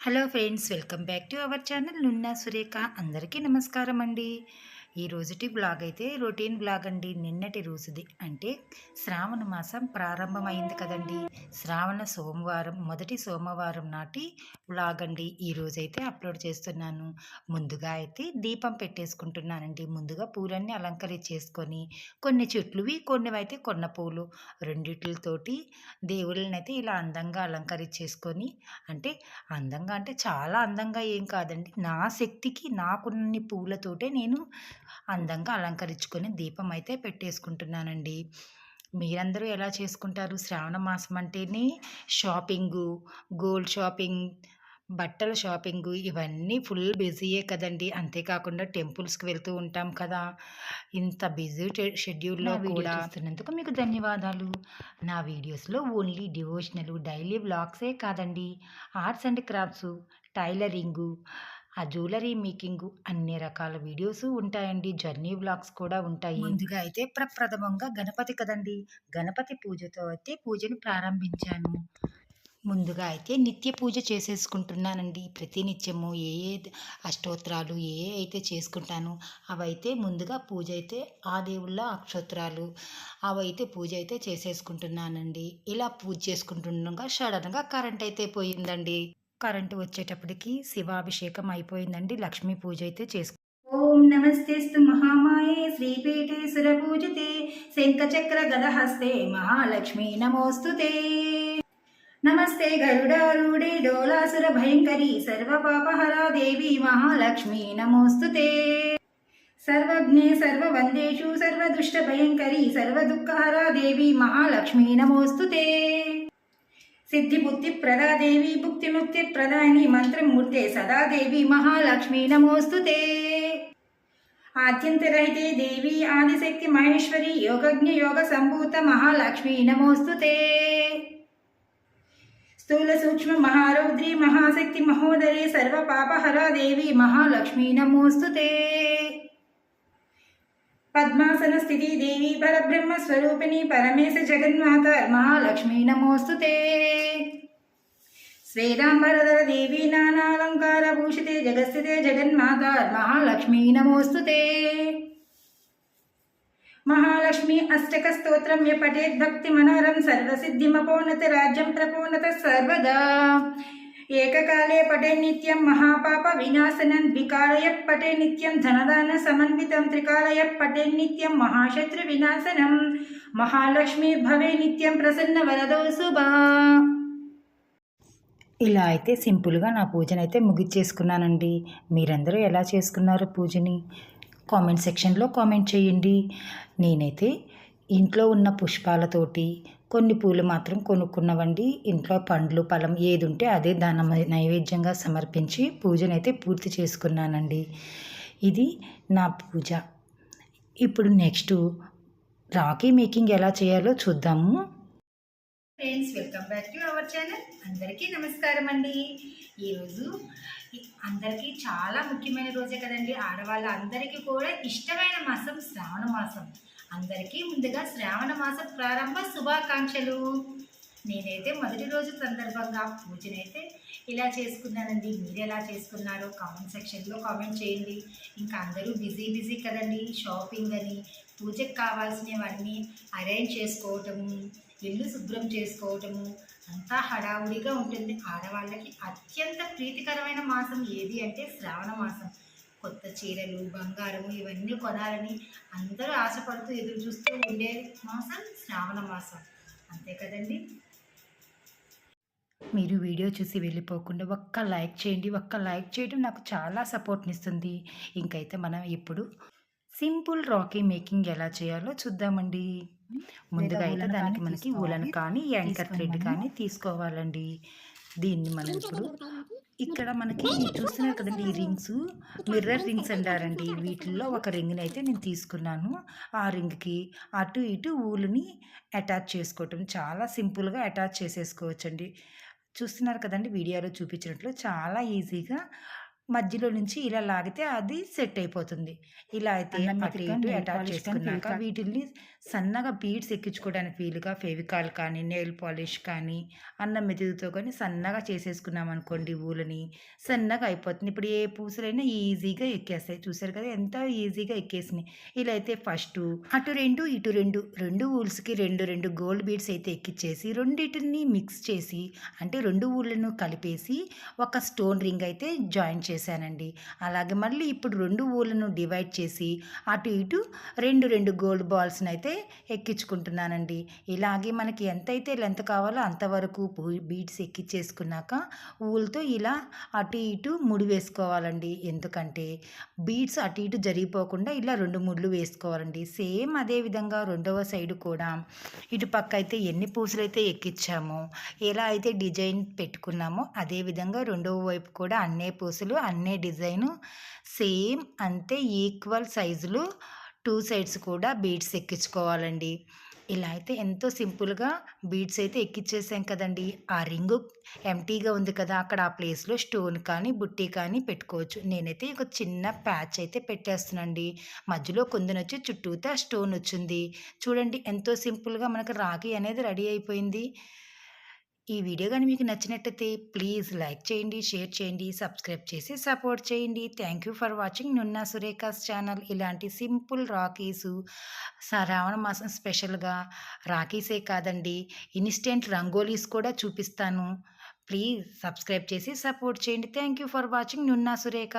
Hello friends welcome back to our channel Nunna Surekha. అందరికీ నమస్కారం అండి. ఈ రోజుటి బ్లాగ్ అయితే రొటీన్ బ్లాగ్ అండి. నిన్నటి రోజుది. అంటే శ్రావణ మాసం ప్రారంభమైంది కదండి. శ్రావణ సోమవారం మొదటి సోమవారం నాటి బ్లాగ్ అండి. ఈ రోజైతే అప్లోడ్ చేస్తున్నాను. ముందుగా అయితే దీపం పెట్టేసుకుంటున్నానండి. ముందుగా పూలన్నీ అలంకరించేసుకొని కొన్ని చెట్లువి కొన్ని అయితే కొన్న పూలు రెండిటితోటి దేవుళ్ళని అయితే ఇలా అందంగా అలంకరించేసుకొని అంటే అందంగా అంటే చాలా అందంగా ఏం కాదండి. నా శక్తికి నాకున్ని పూలతోటే నేను అందంగా అలంకరించుకొని దీపం అయితే పెట్టేసుకుంటున్నానండి. మీరందరూ ఎలా చేసుకుంటారు? శ్రావణ మాసం అంటేనే షాపింగు గోల్డ్ షాపింగ్ బట్టల షాపింగు ఇవన్నీ ఫుల్ బిజీయే కదండి. అంతేకాకుండా టెంపుల్స్కి వెళ్తూ ఉంటాం కదా. ఇంత బిజీ షెడ్యూల్లో కూడా. చూస్తున్నందుకు మీకు ధన్యవాదాలు. నా వీడియోస్లో ఓన్లీ డివోషనల్ డైలీ బ్లాగ్సే కాదండి. ఆర్ట్స్ అండ్ క్రాఫ్ట్స్ టైలరింగు ఆ జ్యువెలరీ మేకింగ్ అన్ని రకాల వీడియోస్ ఉంటాయండి. జర్నీ బ్లాగ్స్ కూడా ఉంటాయి. ముందుగా అయితే ప్రప్రథమంగా గణపతి కదండి. గణపతి పూజతో అయితే పూజను ప్రారంభించాను. ముందుగా అయితే నిత్య పూజ చేసేసుకుంటున్నానండి. ప్రతి నిత్యము ఏ ఏ అష్టోత్తరాలు ఏ ఏ అయితే చేసుకుంటాను అవైతే ముందుగా పూజ అయితే ఆ దేవుళ్ళ అక్షోత్రాలు అవైతే పూజ అయితే చేసేసుకుంటున్నానండి. ఇలా పూజ చేసుకుంటుండగా సడన్గా కరెంట్ అయితే పోయిందండి. కరెంటు వచ్చేటప్పటికి శివాభిషేకం అయిపోయిందండి. లక్ష్మీ పూజ అయితే చేసుకు ఓం నమస్తేస్తు మహామాయే శ్రీపీఠే సురపూజితే శంఖచక్ర గదహస్తే మహాలక్ష్మీ నమోస్తుతే. నమస్తే గరుడారూఢే డోలాసుర భయంకరి సర్వపాపహరా దేవి మహాలక్ష్మీ నమోస్తుతే. సర్వజ్ఞే సర్వవందేషు సర్వదుష్టభయంకరి సర్వదుఃఖహరా దేవి మహాలక్ష్మీ నమోస్తుతే. సిద్ధిబుద్ధి ప్రదాదేవి భుక్తిముక్తి ప్రదాయిని మంత్రమూర్తే సదాదేవి మహాలక్ష్మి నమోస్తుతే. ఆద్యంతరహితే దేవి ఆదిశక్తి మహేశ్వరి యోగజ్ఞ యోగ సంభూత మహాలక్ష్మి నమోస్తుతే. స్థూల సూక్ష్మ మహారౌద్రి మహాశక్తి మహోదరి సర్వ పాపహరా దేవి మహాలక్ష్మి నమోస్తుతే. పద్మాసన స్థితి దేవి పరబ్రహ్మ స్వరూపిణి పరమేశ జగన్మాత మహాలక్ష్మీ నమోస్తుతే శ్రీరాంబరధర దేవి నానాలంకార భూషితే జగస్థితే జగన్మాత మహాలక్ష్మీ నమోస్తుతే మహాలక్ష్మి అష్టక స్తోత్రం య పఠేత్ మనోరం సర్వసిద్ధిమపోన్నత రాజ్యం ప్రపోన్నత సర్వదా. ఏకకాలే పటే నిత్యం మహాపాప వినాశనం ద్వికాలయ పటే నిత్యం ధనదాన సమన్వితం త్రికాలయ పటే నిత్యం మహాశత్రు వినాశనం. మహాలక్ష్మి భవే నిత్యం ప్రసన్న వరదో శుభా. ఇలా అయితే సింపుల్గా నా పూజను అయితే ముగిచ్చేసుకున్నానండి. మీరందరూ ఎలా చేసుకున్నారు పూజని? కామెంట్ సెక్షన్లో కామెంట్ చేయండి. నేనైతే ఇంట్లో ఉన్న పుష్పాలతోటి కొన్ని పూలు మాత్రం కొనుక్కున్నవండి ఇంట్లో పండ్లు పొలం ఏది ఉంటే అదే దాన నైవేద్యంగా సమర్పించి పూజనైతే పూర్తి చేసుకున్నానండి. ఇది నా పూజ. ఇప్పుడు నెక్స్ట్ రాఖీ మేకింగ్ ఎలా చేయాలో చూద్దాము. Friends welcome back to our channel అందరికీ నమస్కారం అండి ఈరోజు అందరికీ చాలా ముఖ్యమైన రోజే కదండి. ఆడవాళ్ళ అందరికీ కూడా ఇష్టమైన మాసం శ్రావణ మాసం. అందరికీ ముందుగా శ్రావణ మాస ప్రారంభ శుభాకాంక్షలు. నేనైతే మొదటి రోజు సందర్భంగా పూజనైతే ఇలా చేసుకున్నానండి. మీరు ఎలా చేసుకున్నారో కామెంట్ సెక్షన్లో కామెంట్ చేయండి. ఇంకా అందరూ బిజీ బిజీ కదండి. షాపింగ్ అని పూజకు కావాల్సినవన్నీ అరేంజ్ చేసుకోవటము ఇల్లు శుభ్రం చేసుకోవటము అంతా హడావుడిగా ఉంటుంది. ఆడవాళ్ళకి అత్యంత ప్రీతికరమైన మాసం ఏది అంటే శ్రావణ మాసం. కొత్త చీరలు బంగారము ఇవన్నీ కొనాలని అందరూ ఆశపడుతూ ఎదురు చూస్తూ ఉండే మాసం శ్రావణ మాసం. అంతే కదండి? మీరు వీడియో చూసి వెళ్ళిపోకుండా ఒక్క లైక్ చేయండి. ఒక్క లైక్ చేయడం నాకు చాలా సపోర్ట్నిస్తుంది ఇంకైతే మనం ఇప్పుడు సింపుల్ రాకీ మేకింగ్ ఎలా చేయాలో చూద్దామండి. ముందుగా అయితే దానికి మనకి ఉలన్ కానీ యాంకర్ థ్రెడ్ కానీ తీసుకోవాలండి. దీన్ని మనం ఇప్పుడు ఇక్కడ మనకి చూస్తున్నారు కదండి ఈ రింగ్స్. మిర్రర్ రింగ్స్ అంటారండి. వీటిల్లో ఒక రింగ్ని అయితే నేను తీసుకున్నాను. ఆ రింగ్కి అటు ఇటు ఊలుని అటాచ్ చేసుకోవటం. చాలా సింపుల్గా అటాచ్ చేసేసుకోవచ్చండి. చూస్తున్నారు కదండి వీడియోలో చూపించినట్లు. చాలా ఈజీగా మధ్యలో నుంచి ఇలా లాగితే అది సెట్ అయిపోతుంది. ఇలా అయితే అటు ఇటు అటాచ్ చేసుకున్నాక వీటిల్ని సన్నగా బీడ్స్ ఎక్కించుకోవడానికి వీలుగా ఫెవికాల్ కానీ నెయిల్ పాలిష్ కానీ అన్నం మెతుకుతో కానీ సన్నగా చేసేసుకున్నాం అనుకోండి ఊలని సన్నగా అయిపోతుంది. ఇప్పుడు ఏ పూసలైనా ఈజీగా ఎక్కేస్తాయి. చూసారు కదా ఎంత ఈజీగా ఎక్కేసినాయి. ఇలా అయితే ఫస్ట్ అటు రెండు ఇటు రెండు రెండు ఊల్స్కి రెండు రెండు గోల్డ్ బీడ్స్ అయితే ఎక్కిచ్చేసి రెండింటిని మిక్స్ చేసి అంటే రెండు ఊళ్ళను కలిపేసి ఒక స్టోన్ రింగ్ అయితే జాయిన్ చేశానండి. అలాగే మళ్ళీ ఇప్పుడు రెండు ఊళ్ళను డివైడ్ చేసి అటు ఇటు రెండు రెండు గోల్డ్ బాల్స్ని అయితే ఎక్కించుకుంటున్నానండి. ఇలాగే మనకి ఎంతైతే లెంత్ కావాలో అంతవరకు బీడ్స్ ఎక్కించేసుకున్నాక ఊళ్ళతో ఇలా అటు ఇటు ముడి వేసుకోవాలండి. ఎందుకంటే బీడ్స్ అటు ఇటు జరిగిపోకుండా ఇలా రెండు ముళ్ళు వేసుకోవాలండి. సేమ్ అదే విధంగా రెండవ సైడ్ కూడా ఇటు పక్క అయితే ఎన్ని పూసలు అయితే ఎక్కించామో ఎలా అయితే డిజైన్ పెట్టుకున్నామో అదే విధంగా రెండవ వైపు కూడా అన్నే పూసలు అన్నే డిజైను. సేమ్ అంతే ఈక్వల్ సైజులు టూ సైడ్స్ కూడా బీడ్స్ ఎక్కించుకోవాలండి. ఇలా అయితే ఎంతో సింపుల్గా బీడ్స్ అయితే ఎక్కిచ్చేసాం కదండి. ఆ రింగు ఎంటీగా ఉంది కదా అక్కడ ఆ ప్లేస్లో స్టోన్ కానీ బుట్టి కానీ పెట్టుకోవచ్చు. నేనైతే ఒక చిన్న ప్యాచ్ అయితే పెట్టేస్తున్నాండి మధ్యలో కొందనొచ్చి చుట్టూతా స్టోన్ వచ్చింది. చూడండి ఎంతో సింపుల్గా మనకు రాఖీ అనేది రెడీ అయిపోయింది. ఈ వీడియో కానీ మీకు నచ్చినట్టయితే ప్లీజ్ లైక్ చేయండి షేర్ చేయండి సబ్స్క్రైబ్ చేసి సపోర్ట్ చేయండి. Thank you for watching Nunna Surekha's channel. ఇలాంటి సింపుల్ రాకీసు శ్రావణ మాసం స్పెషల్గా రాకీసే కాదండి ఇన్స్టెంట్ రంగోలీస్ కూడా చూపిస్తాను. ప్లీజ్ సబ్స్క్రైబ్ చేసి సపోర్ట్ చేయండి. Thank you for watching Nunna Surekha.